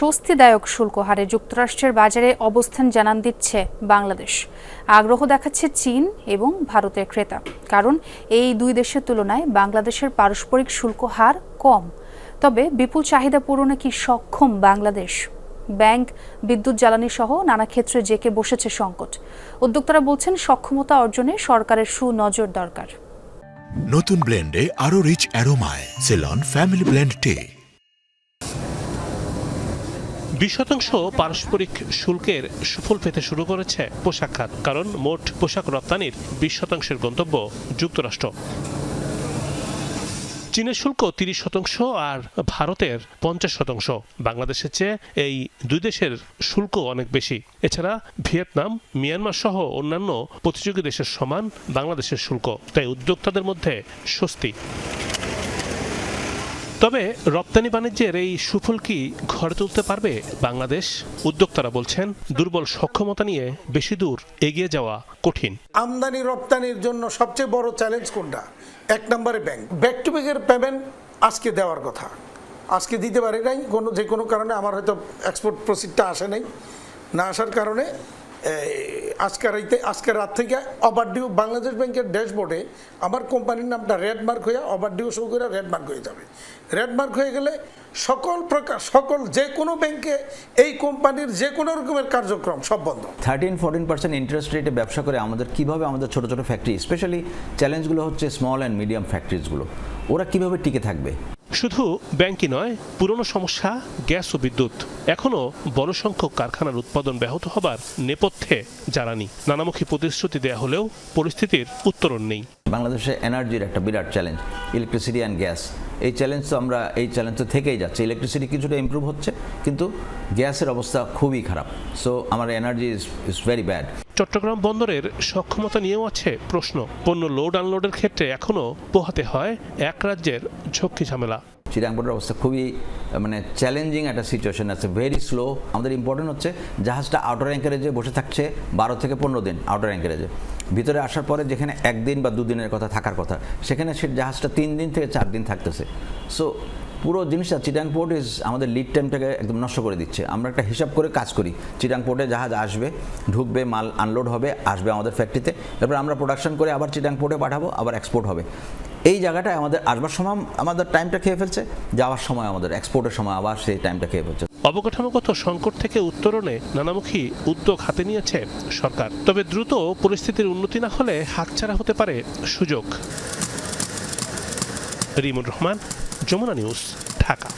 স্বস্তিদায়ক শুল্ক হারে যুক্তরাষ্ট্রের বাজারে অবস্থান জানান দিচ্ছে বাংলাদেশ। আগ্রহ দেখাচ্ছে চীন এবং ভারতের ক্রেতা। কারণ এই দুই দেশের তুলনায় বাংলাদেশের পারস্পরিক শুল্ক হার কম। তবে বিপুল চাহিদা পূরণে কি সক্ষম বাংলাদেশ? ব্যাংক, বিদ্যুৎ জ্বালানি সহ নানা ক্ষেত্রে জেকে বসেছে সংকট। উদ্যোক্তারা বলছেন সক্ষমতা অর্জনে সরকারের সুনজর দরকার। নতুন ব্লেন্ডে আরও রিচ অ্যারোমায়, সেলন, ফ্যামিলি ব্লেন্ড টে। বিশ শতাংশ পারস্পরিক শুল্কের সুফল পেতে শুরু করেছে পোশাক খাত, কারণ মোট পোশাক রপ্তানির বিশ শতাংশের গন্তব্য যুক্তরাষ্ট্র। চীনের শুল্ক তিরিশ শতাংশ আর ভারতের পঞ্চাশ শতাংশ। বাংলাদেশের চেয়ে এই দুই দেশের শুল্ক অনেক বেশি। এছাড়া ভিয়েতনাম, মিয়ানমার সহ অন্যান্য প্রতিযোগী দেশের সমান বাংলাদেশের শুল্ক, তাই উদ্যোক্তাদের মধ্যে স্বস্তি। তবে রপ্তানি বাণিজ্যের এই সুফল কি ঘরে তুলতে পারবে বাংলাদেশ? উদ্যোক্তারা বলছেন, দুর্বল সক্ষমতা নিয়ে বেশি দূর এগিয়ে যাওয়া কঠিন। আমদানি রপ্তানির জন্য সবচেয়ে বড় চ্যালেঞ্জ কোনটা? এক নম্বরে ব্যাংক ব্যাক টু ব্যাকের পেমেন্ট আজকে দেওয়ার কথা। আজকে দিতে পারে নাই, কোনো যে কোনো কারণে আমার হয়তো এক্সপোর্ট প্রসিডটা আসে নাই। না আসার কারণে আজকের রাইতে, আজকের রাত থেকে ওভারডিউ বাংলাদেশ ব্যাংকের ড্যাশবোর্ডে আমার কোম্পানির নামটা রেড মার্ক হয়ে ওভারডিউ শো করে রেড মার্ক হয়ে যাবে। রেড মার্ক হয়ে গেলে সকল প্রকার, সকল যে কোনো ব্যাংকে এই কোম্পানির যে কোনো রকমের কার্যক্রম সব বন্ধ। থার্টিন ফোরটিন পার্সেন্ট ইন্টারেস্ট রেটে ব্যবসা করে আমাদের কীভাবে আমাদের ছোটো ছোটো ফ্যাক্টরি স্পেশালি চ্যালেঞ্জগুলো হচ্ছে স্মল অ্যান্ড মিডিয়াম ফ্যাক্টরিজগুলো ওরা কীভাবে টিকে থাকবে? শুধু ব্যাংকই নয় পুরনো সমস্যা গ্যাস ও বিদ্যুৎ। এখনও বড় সংখ্যক কারখানার উৎপাদন ব্যাহত হবার নেপথ্যে জ্বালানি। নানামুখী প্রতিশ্রুতি দেয়া হলেও পরিস্থিতির উত্তরণ নেই। বাংলাদেশে এনার্জির একটা বিরাট চ্যালেঞ্জ ইলেকট্রিসিটি অ্যান্ড গ্যাস। এই চ্যালেঞ্জ তো আমরা এই চ্যালেঞ্জ তো থেকেই যাচ্ছে। ইলেকট্রিসিটি কিছুটা ইমপ্রুভ হচ্ছে কিন্তু গ্যাসের অবস্থা খুবই খারাপ। সো আমার energy is is very bad Chattogram বন্দরের সক্ষমতা নিয়েও আছে প্রশ্ন। পণ্য লোড আনলোডের ক্ষেত্রে এখনও পোহাতে হয় এক রাজ্যের ঝক্কি ঝামেলা। চিরাংপুরের অবস্থা খুবই মানে চ্যালেঞ্জিং একটা সিচুয়েশন আছে ভেরি স্লো আমাদের ইম্পর্টেন্ট হচ্ছে জাহাজটা আউটার অ্যাঙ্কারেজে বসে থাকছে বারো থেকে পনেরো দিন আউটার অ্যাঙ্কারেজে ভিতরে আসার পরে যেখানে একদিন বা দুদিনের কথা থাকার কথা, সেখানে সে জাহাজটা তিন দিন থেকে চার দিন থাকতেছে। সো পুরো জিনিসটা চিটাং পোর্ট ইজ আমাদের লিড টাইমটাকে একদম নষ্ট করে দিচ্ছে। আমরা একটা হিসাব করে কাজ করি, চিটাং পোর্টে জাহাজ আসবে, ঢুকবে, মাল আনলোড হবে, আসবে আমাদের ফ্যাক্টরিতে তারপর আমরা প্রোডাকশন করে আবার চিটাং পোর্টে পাঠাবো, আবার এক্সপোর্ট হবে। এই জায়গাটায় আমাদের আসবার সময়, আমাদের টাইমটা খেয়ে ফেলছে, যাওয়ার সময় আমাদের এক্সপোর্টের সময় আবার সেই টাইমটা খেয়ে ফেলছে। অবকাঠামোগত সংকট থেকে উত্তরণে নানামুখী উদ্যোগ হাতে নিয়েছে সরকার, তবে দ্রুত পরিস্থিতির উন্নতি না হলে হাতছাড়া হতে পারে সুযোগ। রিমুর রহমান, যমুনা নিউজ, ঢাকা।